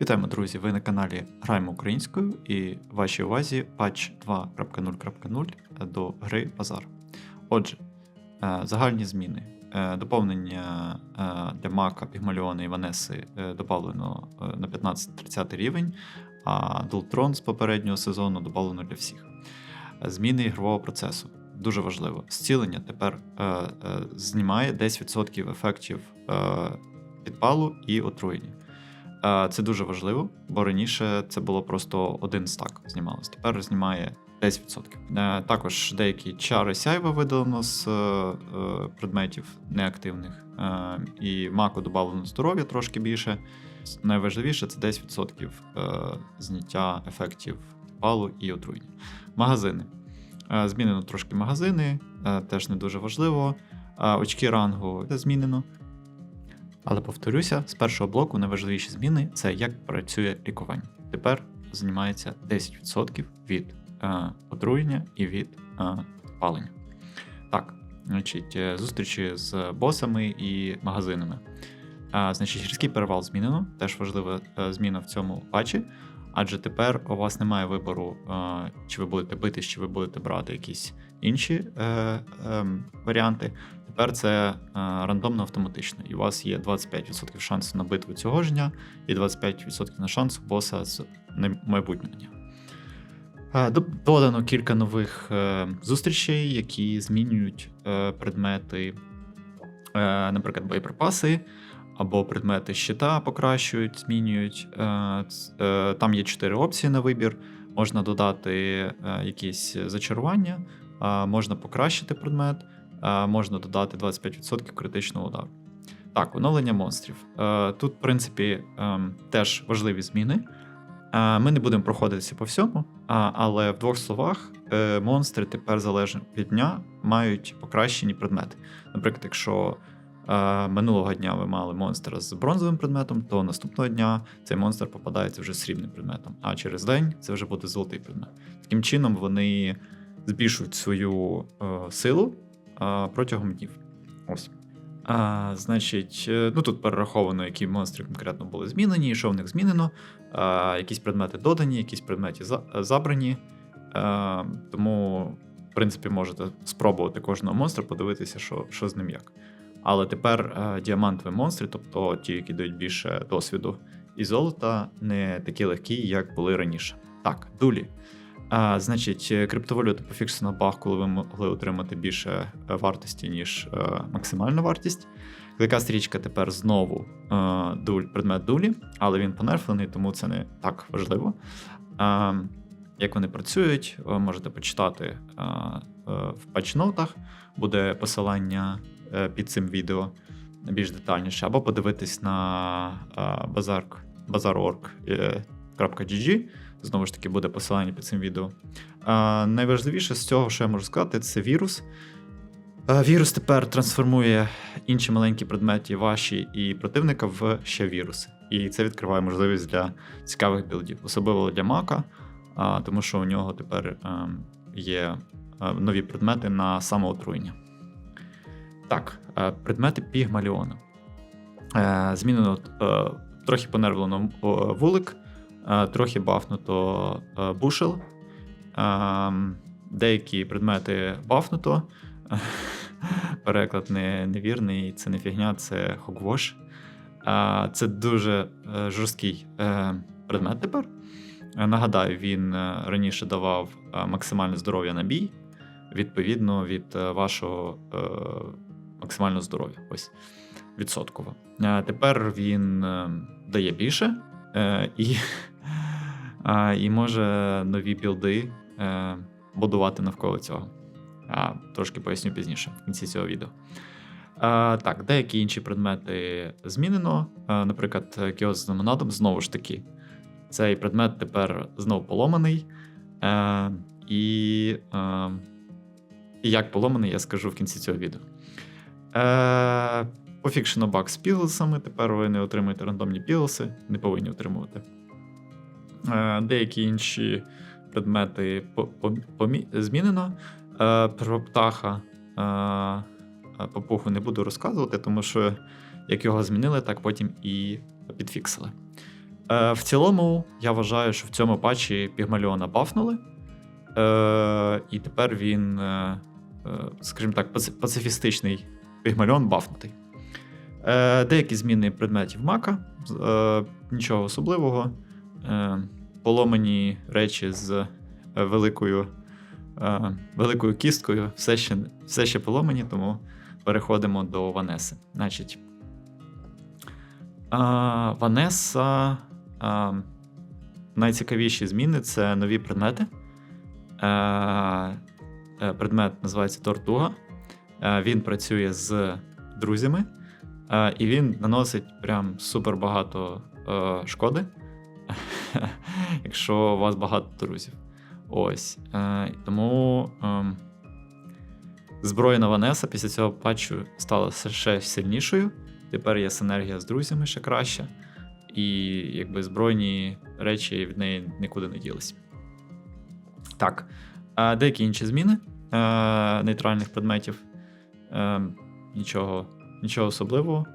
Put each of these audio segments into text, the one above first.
Вітаємо, друзі! Ви на каналі Граємо українською і вашій увазі патч 2.0.0 до гри Базар. Отже, е, загальні зміни. Е, Доповнення е, для Мака, Пігмаліона і Ванеси додано на 15-30 рівень, а Дултрон з попереднього сезону додано для всіх. Зміни ігрового процесу. Дуже важливо. Зцілення тепер знімає 10% ефектів підпалу і отруєння. Е, Це дуже важливо, бо раніше це було просто один стак знімалось. Тепер знімає 10%. Е, Також деякі чари сяйва видалено з е, предметів неактивних, і маку додавлено здоров'я трошки більше. Найважливіше це 10% е, зняття ефектів підпалу і отруєння. Магазини. Змінено трошки магазини, теж не дуже важливо. Очки рангу змінено. Але повторюся, з першого блоку найважливіші зміни це як працює лікування. Тепер знімається 10% від е, отруєння і від е, палення. Так, значить, е, зустрічі з босами і магазинами. Е, значить, гірський перевал змінено, теж важлива е, зміна в цьому патчі. Адже тепер у вас немає вибору, е, чи ви будете битись, чи ви будете брати якісь інші е, е, варіанти. Тепер це е, рандомно автоматично, і у вас є 25% шансу на битву цього ж дня і 25% на шанс боса з майбутнього дня. Е, Додано кілька нових е, зустрічей, які змінюють предмети, наприклад, боєприпаси або предмети щита покращують, змінюють. Там є чотири опції на вибір. Можна додати якісь зачарування, можна покращити предмет, можна додати 25% критичного удару. Так, оновлення монстрів. Е, Тут, в принципі, ем, теж важливі зміни. Е, Ми не будемо проходитися по всьому, але в двох словах, е, монстри тепер залежно від дня мають покращені предмети. Наприклад, якщо е, минулого дня ви мали монстра з бронзовим предметом, то наступного дня цей монстр попадається вже з срібним предметом, а через день це вже буде золотий предмет. Таким чином вони збільшують свою е, силу протягом днів. Ось. А, значить, е, ну тут перераховано, які монстри конкретно були змінені, і що в них змінено. А, якісь предмети додані, якісь предмети за- забрані. А, тому, в принципі, можете спробувати кожного монстра, подивитися, що, що з ним як. Але тепер е, діамантові монстри, тобто ті, які дають більше досвіду і золота, не такі легкі, як були раніше. Так, дулі. А, значить, е, криптовалюта пофіксена баг, коли ви могли отримати більше е, вартості, ніж е, максимальна вартість. Клика стрічка тепер знову е, дуль, предмет дулі, але він понерфлений, тому це не так важливо. Е, як вони працюють, ви можете почитати е, е, в патчнотах, буде посилання е, під цим відео більш детальніше, або подивитись на е, bazar- bazar.org.gg. Знову ж таки, буде посилання під цим відео. Е, найважливіше з цього, що я можу сказати, це вірус. Е, Вірус тепер трансформує інші маленькі предмети ваші і противника в ще віруси. І це відкриває можливість для цікавих білдів, особливо для мака, а, тому що у нього тепер ем, є е, нові предмети на самоотруєння. Так, е, предмети Пігмаліона. Е, Змінено трохи понервлено вулик, трохи бафнуто е, бушел. Ем, Деякі предмети бафнуто. Переклад не, невірний, це не фігня, це хогвош. Це дуже е, жорсткий е, предмет тепер. Е, Нагадаю, він е, раніше давав е, максимальне здоров'я на бій, відповідно від е, вашого е, максимального здоров'я. Ось відсотково. Е, Тепер він е, дає більше е, і, і може нові білди е, будувати навколо цього. Трошки поясню пізніше в кінці цього відео. Так, деякі інші предмети змінено. Наприклад, кіос з лимонадом знову ж таки. Цей предмет тепер знову поломаний. Е, і, е, і як поломаний, я скажу в кінці цього відео. Пофікшено баг з піглсами. Тепер ви не отримуєте рандомні піглси, не повинні отримувати. Е, деякі інші предмети змінено. Е, про птаха е, е, не буду розказувати, тому що як його змінили, так потім і підфіксили. В цілому, я вважаю, що в цьому патчі Пігмаліона бафнули. І тепер він, скажімо так, пацифістичний Пігмаліон бафнутий. Деякі зміни предметів мака, нічого особливого. Е, поломані речі з е, великою, е, великою кісткою, все ще, все ще поломані, тому переходимо до Ванеси. Значить, Ванеса. Найцікавіші зміни це нові предмети. Предмет називається Тортуга. Він працює з друзями, і він наносить прям супер багато шкоди, якщо у вас багато друзів. Ось. Е, тому ем, зброєна Ванеса після цього патчу стала ще сильнішою. Тепер є синергія з друзями ще краща, і якби збройні речі від неї нікуди не ділись. Так, а деякі інші зміни е, нейтральних предметів. Е, нічого, нічого особливого.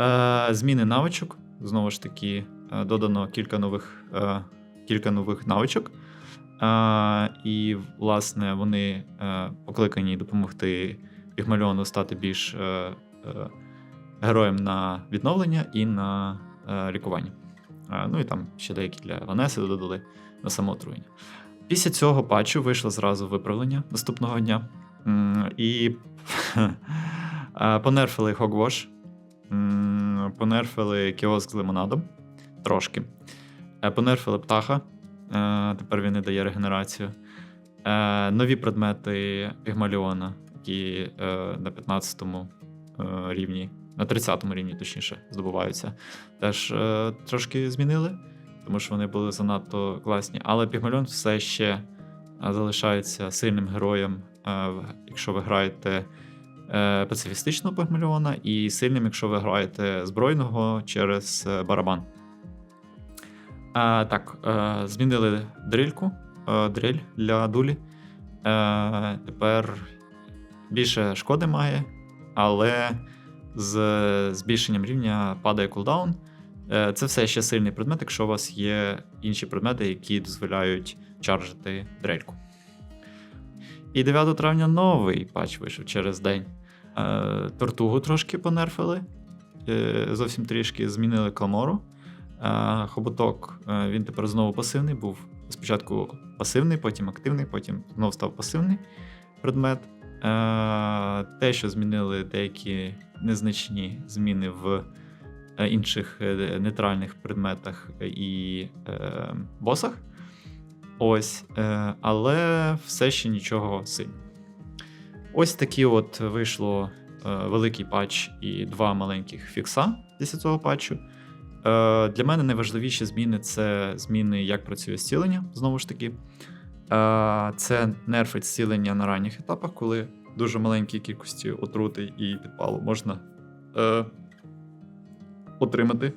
Е, зміни навичок. Знову ж таки, е, додано кілька нових, е, кілька нових навичок. Е, і, власне, вони е, покликані допомогти Пігмальону стати більш е, е, героєм на відновлення і на е, лікування. Е, ну і там ще деякі для Ванеси додали на самоотруєння. Після цього патчу вийшло зразу виправлення наступного дня. І е, понерфили м, понерфили кіоск з лимонадом трошки. Е, Понерфили птаха. е, Тепер він не дає регенерацію. Е, Нові предмети Пігмаліона, які на 15-му е, рівні, на 30-му рівні, точніше, здобуваються. Теж трошки змінили, тому що вони були занадто класні. Але Пігмаліон все ще залишається сильним героєм, якщо ви граєте пацифістичного Пігмаліона, і сильним, якщо ви граєте збройного через барабан. Так, е, змінили дрильку, е, дриль для дулі. Е, тепер більше шкоди має, але з збільшенням рівня падає кулдаун. Це все ще сильний предмет, якщо у вас є інші предмети, які дозволяють чаржити дрельку. І 9 травня новий патч вийшов через день. Тортугу трошки понерфили. Зовсім трішки змінили кламору. Хоботок е, він тепер знову пасивний. Був спочатку пасивний, потім активний, потім знову став пасивний предмет. Е, Те, що змінили деякі незначні зміни в е, інших нейтральних предметах і босах. Ось, але все ще нічого сильного. Ось такі от вийшло великий патч і два маленьких фікса після цього патчу. Е, для мене найважливіші зміни це зміни, як працює зцілення, знову ж таки. Е, це нерфить зцілення на ранніх етапах, коли дуже маленькій кількості отрути і підпалу можна е, отримати.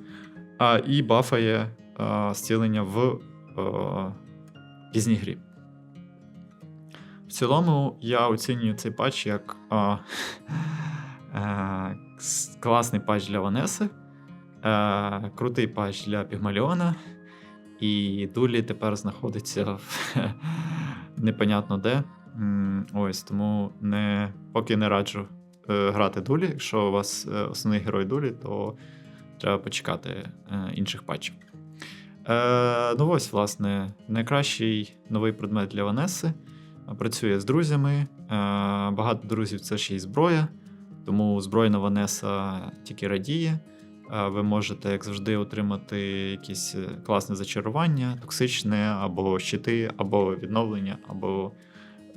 І бафає зцілення в пізній грі. В цілому я оцінюю цей патч як класний патч для Ванеси, е, крутий патч для Пігмаліона. І Дулі тепер знаходиться в непонятно де. Ось тому не, поки не раджу е, грати Дулі. Якщо у вас е, основний герой Дулі, то треба почекати е, інших патчів. Е, ну ось, власне, найкращий новий предмет для Ванеси. Працює з друзями. Е, багато друзів це ще й зброя, тому збройна Ванеса тільки радіє. Е, Ви можете, як завжди, отримати якісь е, класне зачарування, токсичне, або щити, або відновлення, або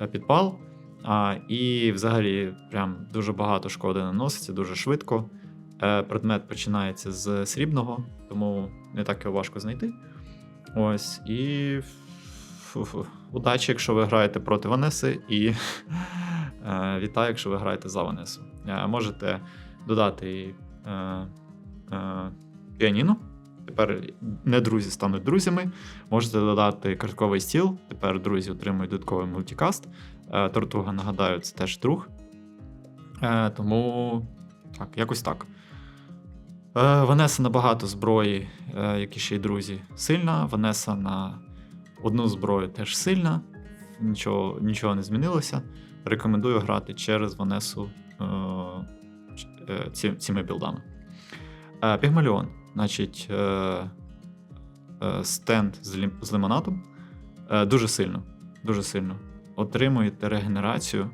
е, підпал. А, і взагалі прям дуже багато шкоди наноситься, дуже швидко. Предмет починається з срібного, тому не так його важко знайти. Ось, і фу-фу. удачі, якщо ви граєте проти Ванеси, і вітаю, якщо ви граєте за Ванесу. Можете додати піаніно. Тепер не друзі стануть друзями. Можете додати картковий стіл. Тепер друзі отримують додатковий мультикаст. Е, Тортуга, нагадаю, це теж друг. Е, Тому так, якось так. Е, Ванеса на багато зброї, е, як і ще й друзі, сильна. Ванеса на одну зброю теж сильна. Нічого, нічого не змінилося. Рекомендую грати через Ванесу е, е, ці, цими білдами. Е, Пігмаліон, значить, е, е, стенд з. Е, дуже сильно. Дуже сильно. Отримуєте регенерацію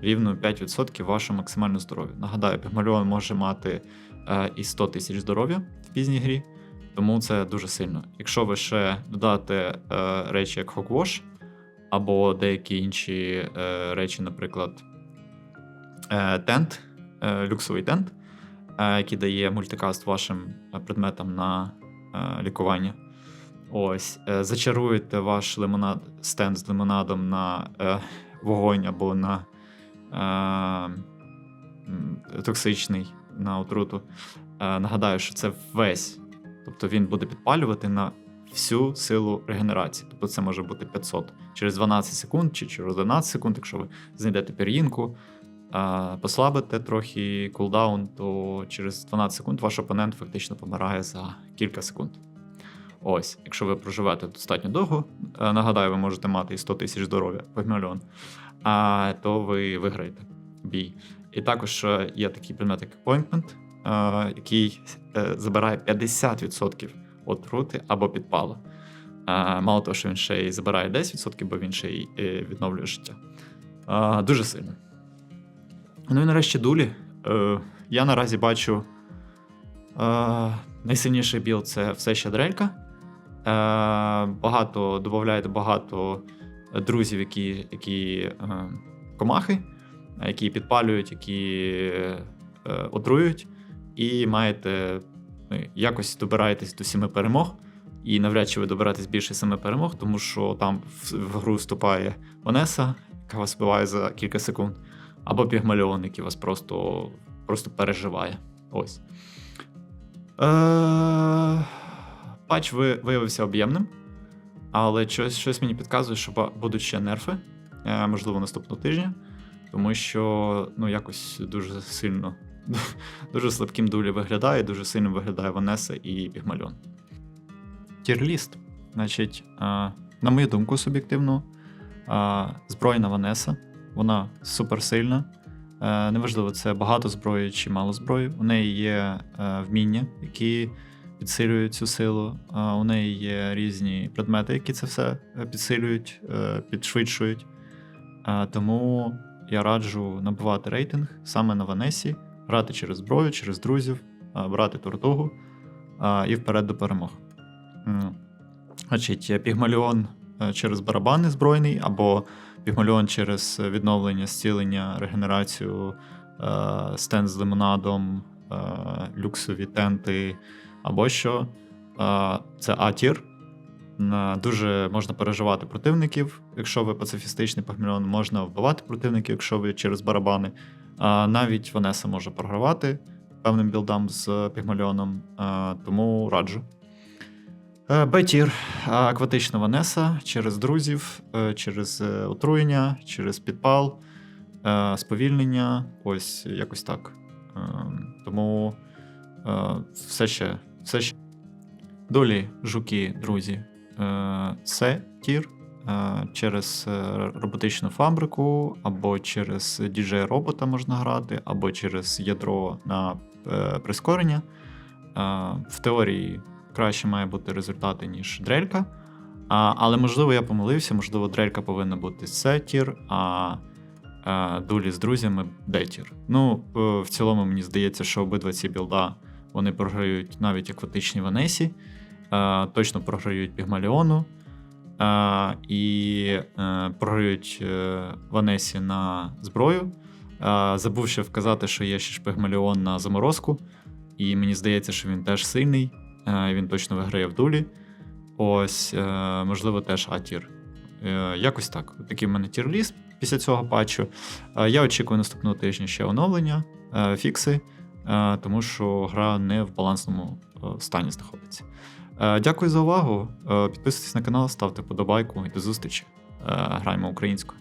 рівно 5% вашого максимального здоров'я. Нагадаю, Пігмаліон може мати і 100 тисяч здоров'я в пізній грі, тому це дуже сильно. Якщо ви ще додати речі як Hogwash, або деякі інші речі, наприклад, тент, люксовий тент, який дає мультикаст вашим е, предметам на е, лікування. Ось, е, зачаруєте ваш лимонад, стенд з лимонадом на е, вогонь або на е, токсичний на отруту. Е, нагадаю, що це весь. Тобто він буде підпалювати на всю силу регенерації. Тобто це може бути 500 через 12 секунд чи через 11 секунд, якщо ви знайдете пір'їнку, е, послабите трохи кулдаун, то через 12 секунд ваш опонент фактично помирає за кілька секунд. Ось, якщо ви проживете достатньо довго, е, нагадаю, ви можете мати і 100 тисяч здоров'я погмальон, а то ви виграєте бій. І також е, є такий предмет, як appointment, е, який забирає 50% отрути або підпалу. Мало того, що він ще й забирає 10%, бо він ще й відновлює життя. Дуже сильно. Ну і нарешті дулі. Е, Я наразі бачу е, найсильніший білд це все ще дрелька. Е, Багато додаєте багато друзів, які, які е, комахи, які підпалюють, які е, отруюють, і маєте ну, якось добираєтесь до сіми перемог. І навряд чи ви доберетесь більше семи перемог, тому що там в, в гру вступає Онеса, яка вас вбиває за кілька секунд, або Пігмаліон, який вас просто, просто переживає. Ось. Е, Патч ви- виявився об'ємним, але щось, щось мені підказує, що будуть ще нерфи, е, можливо, наступного тижня, тому що ну, якось дуже сильно, дуже слабким дулі виглядає, дуже сильно виглядає Ванеса і Пігмальон. Тірліст. Значить, е, на мою думку, суб'єктивно, е, збройна Ванеса, вона суперсильна. Е, Неважливо, це багато зброї чи мало зброї. У неї є е, вміння, які підсилюють цю силу. Е, У неї є різні предмети, які це все підсилюють, підшвидшують. Тому я раджу набивати рейтинг саме на Ванесі, грати через зброю, через друзів, брати тортугу і вперед до перемог. Значить, Пігмаліон через барабани збройний, або Пігмаліон через відновлення, зцілення, регенерацію, е, стенд з лимонадом, е, люксові тенти, або що. Е, Це А-тір. Дуже можна переживати противників, якщо ви пацифістичний пігмаліон, можна вбивати противників, якщо ви через барабани. Навіть Ванеса може програвати певним білдам з пігмаліоном, е, тому раджу. Е, Б-тір, акватична Ванеса через друзів, е, через е, отруєння, через підпал, сповільнення, ось якось так. Тому все ще, все ще. Долі, жуки, друзі. Це тір через роботичну фабрику, або через dj робота можна грати, або через ядро на прискорення. В теорії краще має бути результати, ніж дрелька. А, але можливо я помилився, можливо, дрелька повинна бути С-тір, а, а дулі з друзями Д-тір. Ну, е, в цілому, мені здається, що обидва ці білда вони програють навіть акватичній Ванесі, е, точно програють Пігмаліону. е, І е, програють е, Ванесі на зброю. Е, Забув ще вказати, що є ще ж Пігмаліон на заморозку, і мені здається, що він теж сильний. Е, Він точно виграє в дулі. Ось, е, можливо, теж А-тір. Е, Якось так. Такий в мене тір-ліст після цього патчу. Я очікую наступного тижня ще оновлення, фікси, тому що гра не в балансному стані знаходиться. Дякую за увагу. Підписуйтесь на канал, ставте подобайку і до зустрічі. Граємо українською.